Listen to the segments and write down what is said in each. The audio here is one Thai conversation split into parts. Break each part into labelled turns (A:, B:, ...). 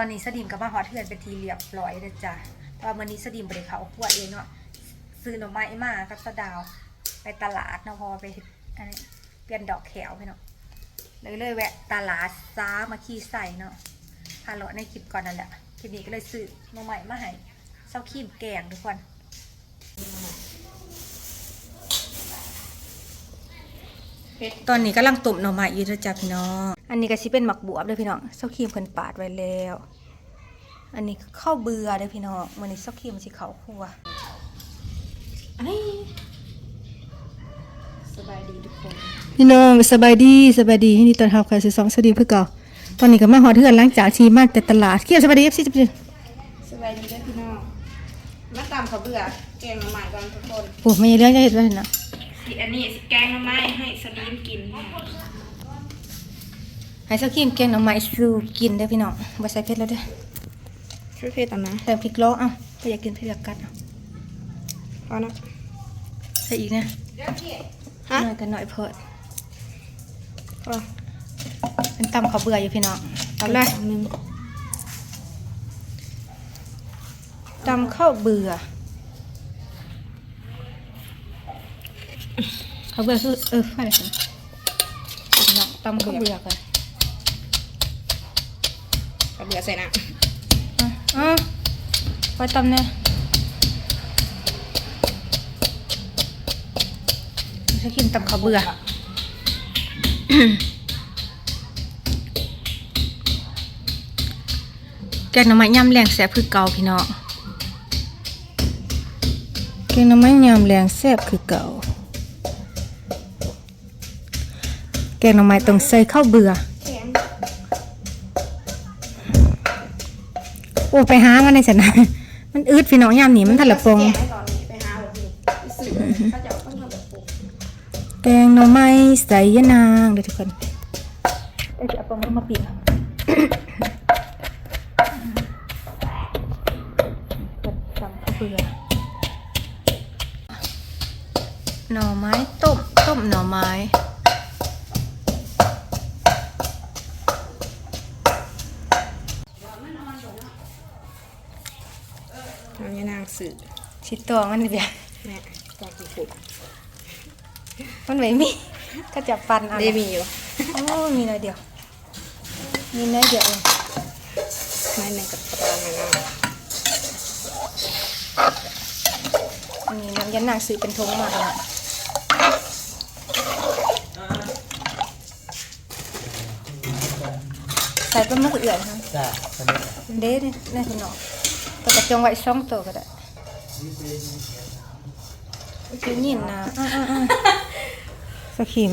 A: ตอนนี้สดิมกับมาฮอตเทือนเป็นทีเรียบร้อยเลยจ้ะแต่ว่าวันนี้สดิมบริเขาขวดเองเนาะซื้อหน่อไม้มากับสดาว ไปตลาดเนาะพอไปอันนี้เปลี่ยนดอกแขวไปเนาะเลยเลยแวะตลาดซ้ามาขี่ใส่เนาะพาเลาะในคลิปก่อนนั่นแหละคลิปนี้ก็เลยซื้อหน่อไม้มาให้เซาขีมแกงทุกคน ตอนนี้กำลังตุ่มหน่อไม้อยู่เด้อจ้ะพี่น้อง อันนี้ก็สิเป็นหมักบวบเด้อพี่น้องเซาครีมเพิ่นปาดไว้แล้ว อันนี้ข้าวเบื่อเด้อพี่น้องมื้อนี้เซาครีมสิเข้าครัวอันนี้สบายดีทุกคน
B: พี่น้องสบายดีสบายดีที่นี่ตอนรับค่ะสิสองสวัสดีเพื่อเก่าตอนนี้ก็มาหอเทือนหล้างจากชีมาแต่ตลาดเกี่ยวสบายดีเอฟซีจะเป็น
C: สบายดีด้วยพี่น้องมาตามเขาวเบื่อแกงหน่อไม้ก่อนทุกคน
B: โอ้ไม่ใช่เรื่องจะเห็นว่าเห็นนะ
C: สิอันนี้สิแกงหน่อไม้ให้สลีมกิน
B: ให้เซาครีมแกงหน่อไม้สู่กินเด้อพี่น้องบ่ใส่เผ็ดแล้วเด้อ
C: ช่วยเพตอนนะ
B: แต่พริกล้อเอ้าถ้าอยากกินเผ็ดอยากกัดเอา
C: พอนะ
B: ใส่อีกนะ
C: ฮะ
B: น้อยกันหน่อยเพิ่น
C: พอ
B: เป็นตำข้าวเบื่ออยู่พี่น้อง
C: เอาเลยหนึ่ง
B: ตำข้าวเบื่อ ข้าวเบื่อคือเอออะไรกันพี่น้องตำข้าวเบื่อกัน
C: เขาวเบื่อใส่น้
B: อะอะไปตำเนี่ยจะกินตำข้าวเบื่อแกงหน่อไม้ยำแรงแซ่บคือเก่าพี่น้องแกงหน่อไม้ยำแรงแซ่บคือเก่า แกงหน่อไม้ต้องใส่ข้าวเบื่อำ
C: แกง
B: โอ้ไปหามาในสนะมันอืดพี่น้องยามหนีมันทะละปง
C: แกงให้ก่อนนี่ไปหาแบบนี้ไปซื้อเขาจะเอาต้องทำแบบปลูก
B: แกงหน่อไม้ใส่ยะนางเดี๋ยวทุกคนเดี๋ยวจะเอาปงมาปีก น้ำ
C: ยานางสื่อ
B: ชิดตัวมันเบีย
C: แม่ตอกปลูก
B: มันไม่มีก็จะปันเอา
C: ได้มีอยู่
B: โอ้มีน้อยเดียว มีน้อยเดียวเอง
C: ไม่ในกับปลาไม่น่า
B: อันนี้น้ำยันนางซื้อเป็นทงมาแล้วใส่เป็นมะเขือฮะ
D: จ้าสนิท
B: เด้นี่นี่คุณน้อง ตัวกระจงไว้สองตัวก็ได้คือยินนะอ่าอ่าอ่าสครีม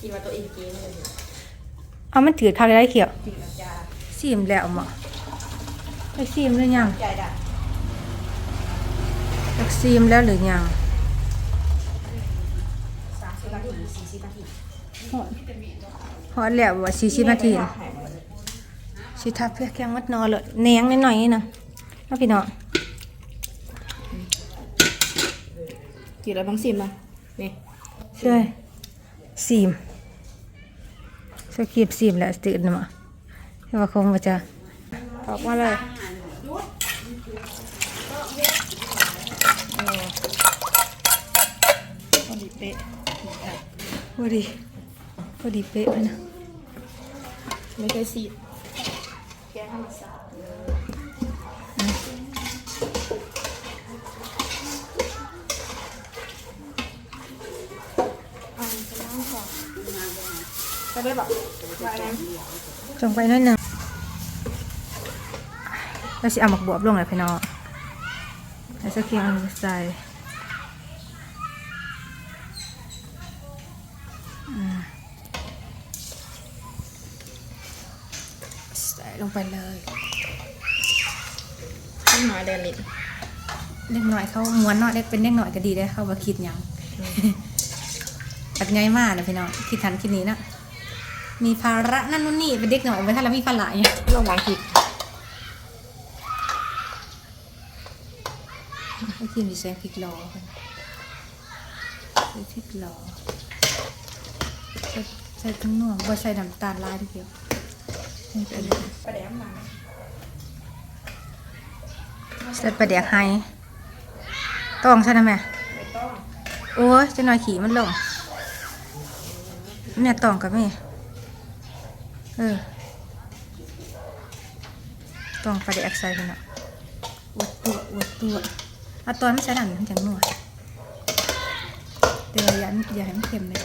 C: คิดว่าตัวเองกินเลย
B: เอามันถือทางได้เขียว
C: กินน้ำยา
B: ซีมแล้วมาไปซีมหรือยัง
C: ใจด่ะ
B: ไปซีมแล้วหรือยัง
C: สามสิบนาทีสี่สิบนาที
B: พอแล้วว่าสี่สิบนาทีน่ะสิทับเพื่อแข้งมัดนอนเลยแหนงนิดหน่อยนี่นะ เอาพี่น้อง
C: กินแล้วบ้างสิมานี่
B: ช่วยซีมสกีบซีมแล้วตื่นมาแต่ว่าคงว่าจะออกมาเลยพอดีเป๊ะพอดีพอดีเป๊ะเลยนะ
C: ไม่เคยซีดแกงธรรมศาสตร์อ่าจะนั่งก่อน จะได้แบบไว้นะ
B: จงไปหนั่นหนึ่งแล้วสิเอาหมักบวบลงเลยพี่น้องแล้วสกีอันนี้ใส่อืมใส่ลงไปเลย
C: ขึ้นมาเดินลิ้น
B: เล็กหน่อยเขาม้วนเนาะเล็กเป็นเล็กหน่อยก็ดีได้อเขาว่าคิดหยังปัดไงมากนะพี่น้องคิดทันคิดนี้นะ มีภาระนั่นนู่นนี่เป็นเด็กหน่อยไม่ถ้าเรามีภาระเนี่ย
C: ลงหลังผิด
B: ไอ้ทีมดีไซน์พริกหลอกันใส่พริกหลอใส่ใส่ทั้งนัวบ่ใส่น้ำตาลลายทีเดียวใส่ไปเลย
C: ประเดี๋ยวมา
B: ใส่ปลาแดกไฮต้องใช่ไหมแม่
C: ไม่ต้อง
B: โอ้ยจะหน่อยขี่มันลงเนี่ยต้องกับแม่ เออต้องปลาแดกใส่กันเนาะอวดตัวอวดตัวเอาตอนไม่ใส่หนังมันจังหน่วยเดี๋ยวอย่าอย่าให้มันเค็มเลย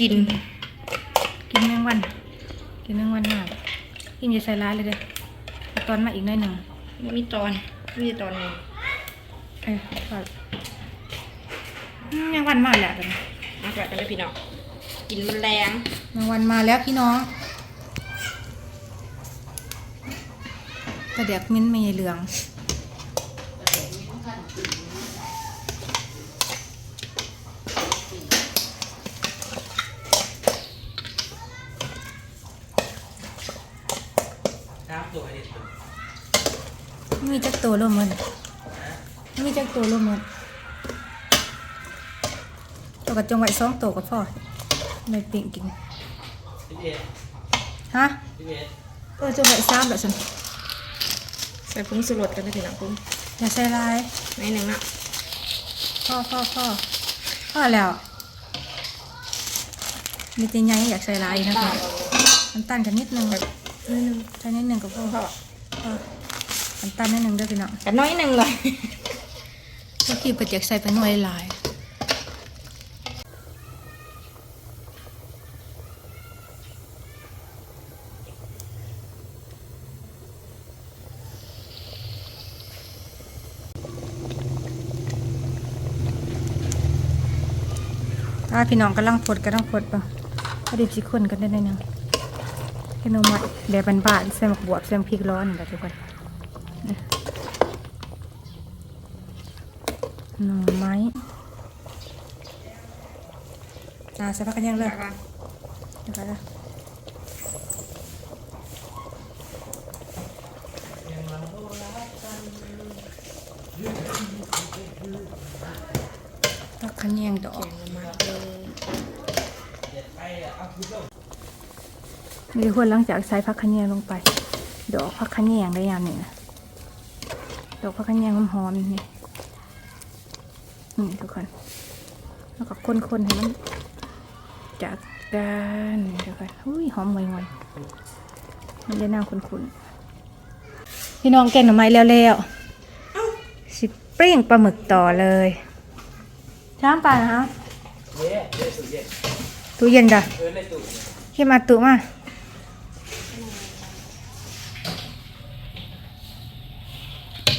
C: กิน
B: กินแมงวัน กินแมงวันมากกินอย่าใส่ร้ายเลยเด้อเอาตอนมาอีกหน่อยหนึ่ง
C: ไม่มีตอนไม่มีตอนหนึง
B: เออก็อืมแมงวันมาแล้วกัน
C: มาแกะกันเลยพี่น้องกินมันแรง
B: แมงวันมาแล้วพี่น้องกระเดียกมิ้นท์มีเหลือง
D: ครับตัวเด็ด
B: มีจักตัวร่วมมันมีจักตัวร่วมมัน ตัวกับจงไว้สองตัวกับพ่อไม่ปิ่งกิน
D: สิบเอ็ด
B: ฮะ
D: สิบเอ็ด
B: เออจงไว้ซ้ำแบบฉัน
C: ใส่ผงสุรสกันเลยพี่น้องปุ้ม
B: อย่าใส่ลาย
C: ในหนึ่งนะ
B: พ่อพ่อพ่อพ่อแล้วมีตีนใหญ่อยากใส่ลายนะพี่น้ำตาลกันนิดนึง
C: นิดนึง
B: ใส่นิดนึงกับพ่อ
C: พ่อ
B: พ่อน้ำตาลนิดนึงเด้วยพี่น้อง
C: กันน้อยหนึ่งเลย
B: ก็คีบกระเจียกใส่ไปหน่วยลาย ถ้าพี่น้องกำลังพดกำลังพดป่ะพอดีสิคนกันได้หน่อยนึงพี่น้องมาเดี๋ยวบานๆใส่หมกบวบใส่พริกร้อนแบบทุกคนหน่อไม้อ่าใส่ผักกันยังเลย
C: ค่ะ
B: เดี๋ยวก่อนนะผัก ขะแยงดอก
C: แกงมาเลย
B: มีคนหลังจากใส่ผักขะแยงลงไป ดอกผักขะแยงได้ยังนี่นะดอกผักขะแยงหอมๆนี่นี่ทุกคนแล้วก็คนๆให้มันจากกันนี่ทุกคนอุ้ยหอมหวยๆมันได้น่าคุ้นๆพี่น้องแกงหน่อไม้แล้วๆสิปริ้งปลาหมึกต่อเลย ช้างป่านะครับ
D: เย้เย้สุดเย็ด
B: ตู้เย็นด่ะ
D: เออในตู้เนี่ย
B: เข้มมาตุมา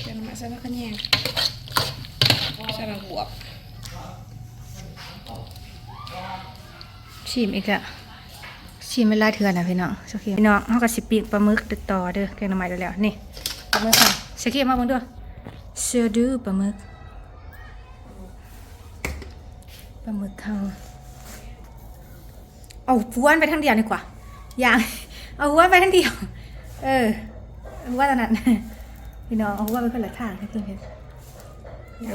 C: แกงมาใส่มะขามแยงใส่มะบวบ
B: ชิมอีกแล้วชิมไม่ลายเถื่อนนะพี่น้องโอเคพี่น้องเขาก็สิปีกปลาหมึกต่อเด้อแกงหน่อไม้แล้วๆนี่ปลาหมึกค่ะเสกีมาเบิ่งด้วยเสือดื้อปลาหมึก ปลาหมึกเขาเอาพวนไปทั้งเดียวดีกว่า อย่าง เอาพวนไปทั้งเดียว เออเอาว่าตอนนั้นพี่น้องเอาว่าไปคนละทางให้เพื่อนเห็นเอ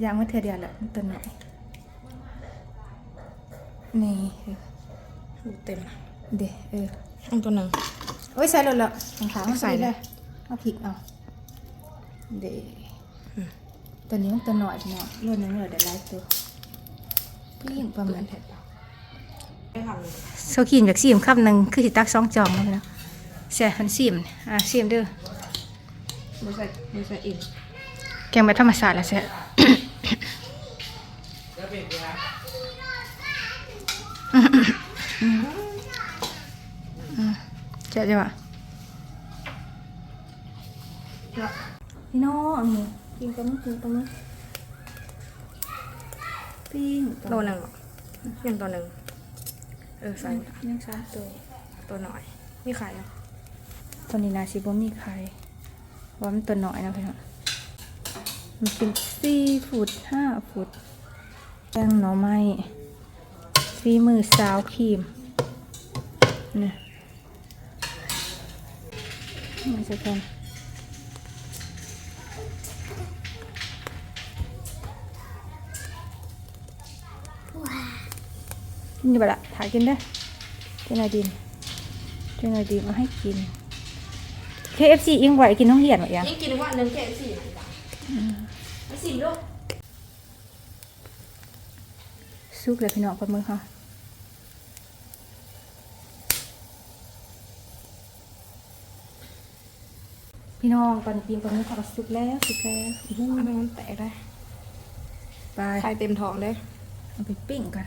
B: อย่างมาเถื่อเดียวแหละมันตัวหน่อยนี่
C: เต็ม
B: เดี๋ยวเออ
C: อันตัวหนึ่ง
B: โอ้ยใส่เลยละของขาว
C: ใส่เลย
B: เอาพริกเอาเดี๋ยว ตัวนี้มันตัวหน่อยพี่น้องรสนึงเลยเดี๋ยวไล่ตัวพี่ยิงประมาณ
C: ไม่ทำเลย
B: โซกินจากซีมคำหนึ่งคือสิตักสองจองแล้วนะเสียหันซีมอะซีมเด้อ
C: ไม่ใส่ไม่ใส่อิ่ม
B: แกงแบบธรรมศาสตร์ละเสีย
D: แล้วเป็นไงครับ
B: เจ๊จ้ะวะพี่น้องนี่ กินปลาหมึกกินปลาหมึกปิ้ง
C: โลหนึ่งเหรอยังตัวหนึ่งเออใส่
B: ยังสามตัว
C: ตัวหน่อย มีไข่เหรอ
B: ตัวนี้นาชิบ่มีใครเพราะว่ามันตัวน้อยนะพี่น้องมันเป็นสี่ฟุตห้าฟุตแกงหน่อไม้ฝีมือสาวครีมเนี่ยมาสักกัน นี่บละถ่ายกินได้อกินอะไรดินจังเลยดีมาให้กิน KFC อิงไหวกินน้องเหียนหมดยัง
C: ยิ่งกินว่าหนึ่งแค่สี่หนังจ้ะมาสิลูก
B: ซุกเลยพี่น้องปลาหมึกค่ะพี่น้องตอนนี้ปีนปลาหมึกเขาก็สุกแล้วสุกแล้วอู้หู
C: ทำไมมันแตกได้
B: ไป
C: ไข่เต็มท้องเลย
B: เอาไปปิ้งกัน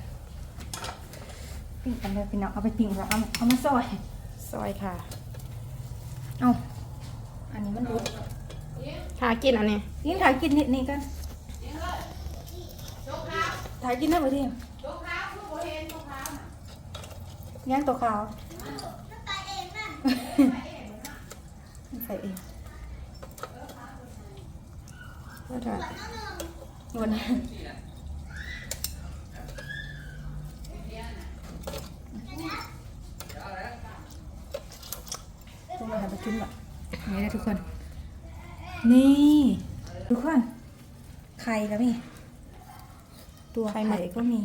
B: ปิ้งกันเลยพี่น้องเอาไปปิ้งแล้วเอามาเอามาซอย
C: ซอยค่ะ
B: เอาอันนี้มันรุด
C: ทากินอันนี้
B: ยิ่งถ่ายกินนี่นี่กันถ่ายกินได้ไหมทีย่างตัวขาวใส่เองใส่เอง
C: ก็ได้
B: นวลนะต้อง มาทำไปกินแบบนี่นะทุกคน นี่ ทุกคน ไข่แล้วนี่ตัวไข่ก็มี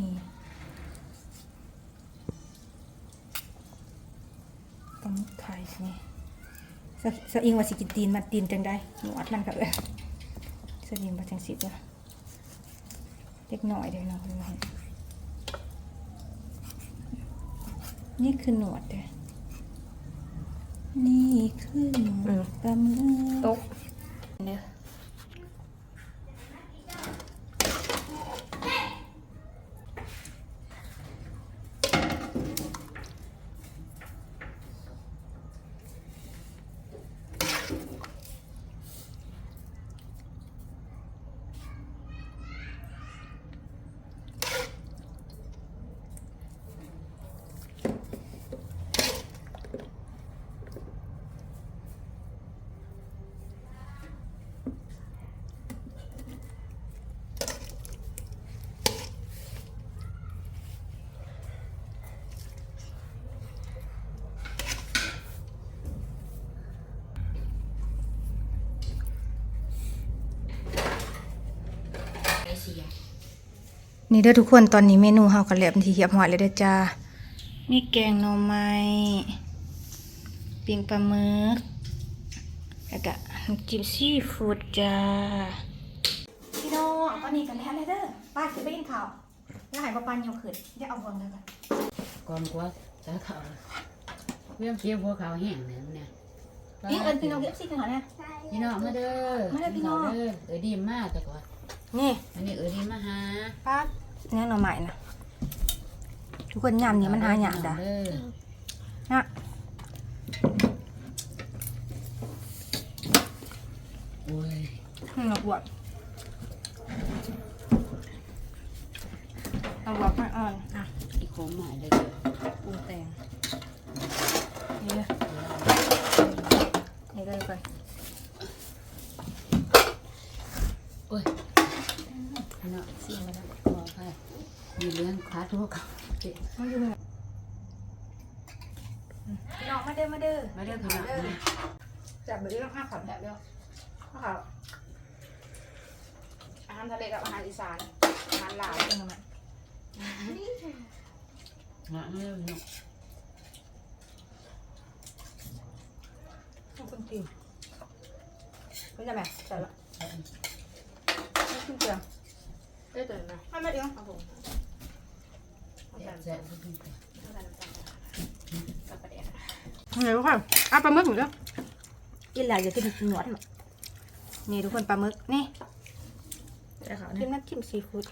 B: ต้องไข่นี่สะสะอิงว่าสิกินตีนมันตีนจังได้หนวดมันกับเออสะอิงมาจังสิจ้ะเล็กหน่อยเดี๋ยวเราดูให้นี่คือหนวดเด้อ นี่คือหนวดปลาหมึก
C: ตก
B: เด้อ นี่เด้อทุกคนตอนนี้เมนูเฮากันแล้วที่เหียบหอยเลยเด้อจ้า มีแกงหน่อไม้ปิ้งปลาหมึกแล้วก็น้ำจิ้มซีฟู้ดจ้า พี่น้องตอนนี้กันแล้วเลยเด้อป้าคือไปกินข้าวแล้วหายปลาปันยกขึ้นเดี๋ยวเอาเบิ่งเลยกัน
E: ก่อนกว่าจะเขาเรื่องเกี่ยวพวกเขาแห้งเนี่ยเนี่ย
B: นี่เอิญพี่น้องเอฟซีกันเหรอเนี่ย
E: พี่น้องมาเด้อ
B: มาเด้อพี่น้อง
E: เด้อเออดีมากแต่ก่อน
B: นี่
E: อันนี้เออดีมาหา
B: ป้าเนี่ยหน่อไม้นะทุกคนยามนี้มันหาหยาดอะ
E: เด้อ
B: นะ
E: โอ้ย
B: เราบวชเราบวชไม่อ่อนอะ
E: อีโคมหายเลย
B: ปรุงแต่งนี่เลยนี่เลยไป
E: โอ้ย พี่น้องซิ่งมาแล้วบอกให้มีเรื่องคว้าทุกข์เจ็บ
B: มาดูหน่อยพี่น้องมาเด้อมาเด้อ
E: มาเด้อพี่น้องนะ
B: จับไปเรื่องห้าขับแบบเดียวห้าขับ
C: อาหารทะเลกับอาหารอีสานอาหารลาว
B: เป็นยังไง
E: มาเด้อพี่น้อง
B: ขอบคุณทีไมเป็นยังไงใส่ละขึ้นเตียง
C: ได้ตัวไหม
B: ไม่ไม่เอง
C: เอาผมเอา
E: แซ่
C: ใส่
E: บแซ่บทุกคน
C: เอาใส่น้ำตาลกับประเดี๋ยว
B: ไหนทุกคนอะปลาหมึกหมดแล้วกินแล้วอย่ากินหนวดหมดนี่ทุกคนปลาหมึกนี่
C: ได้ค่ะ
B: กินน้ำจิ้มซีฟู้ด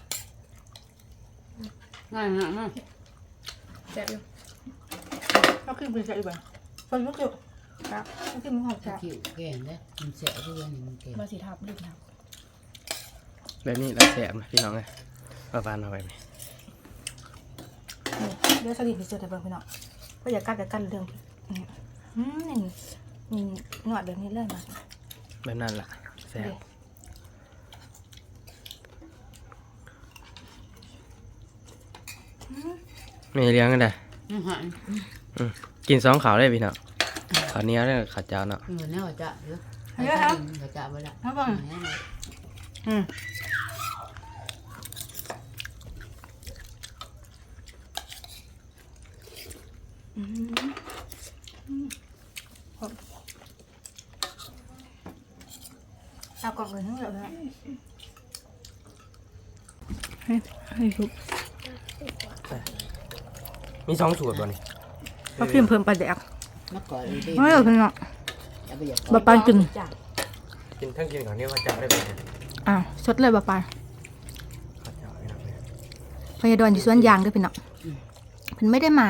E: ง่ายมากมาก
C: แซ่บอยู่
B: ก็คือเป็นอะไรบ้างปลาหมึกอยู่ครับน้ำจิ้มหอม
E: ถ้า
B: จ้ะ
E: คิวแก่นเด้อมันแซ่บทุกอย่างนี่มันแก่
C: มาสีทับดึกนะ
D: แบบนี้เราแสบนะพี่น้องเลยประมาณเอาไปไหม
B: นี่เดี๋ยวสลิดไปเจอแต่เบิ่งพี่น้องก็อย่ากัดอย่ากัดเรื่องนี่อืมนี่นี่หนวดแบบนี้เลยมา
D: แบบนั้นล่ะแสบมีเลี้ยงกันได้
E: อาหาร
D: กินสองขาวได้พี่น้องขาวเหนี้ยวได้ขาวเจ้าเนาะ
E: เหมือนแนวจะเยอะ
B: เยอะครับ
E: เขาจะไปละ
B: ครับผมอืม
F: เอากล่องเลยทั้งเหลือเลย
B: ให้ให้ทุบ
D: มีสองสูตร
B: ตัวนี้ก็พิ่มเพิ่มปลาแดก
E: ด
B: ไม่เอาเพิ่ม
E: เนาะ
B: บะปานกิน
D: กินทั้งกินของนี่ว่าจะได้ไหม
B: อ้าวสดเลยบะปานพยาดอนอยู่สวนยางด้วยพี่เนาะเพิ่นไม่ได้มา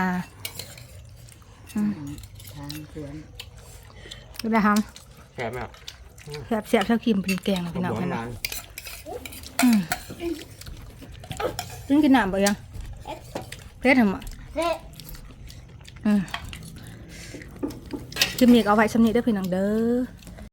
E: ทางสวน
B: ดูได้ครับ
D: แซ่บไหมครับ
B: แซ่บแซ่บชอบครีมเป็นแกงนะพี่น้อง
D: ผม
B: พี่
D: บ
B: น้
D: อ
B: อกง
D: นาน
B: กินกินน้ำบ่ยังเผ็ดทำไมอืมคลิปนี้ก็เอาไว้สำนี้เด้อพี่น้องเด้อ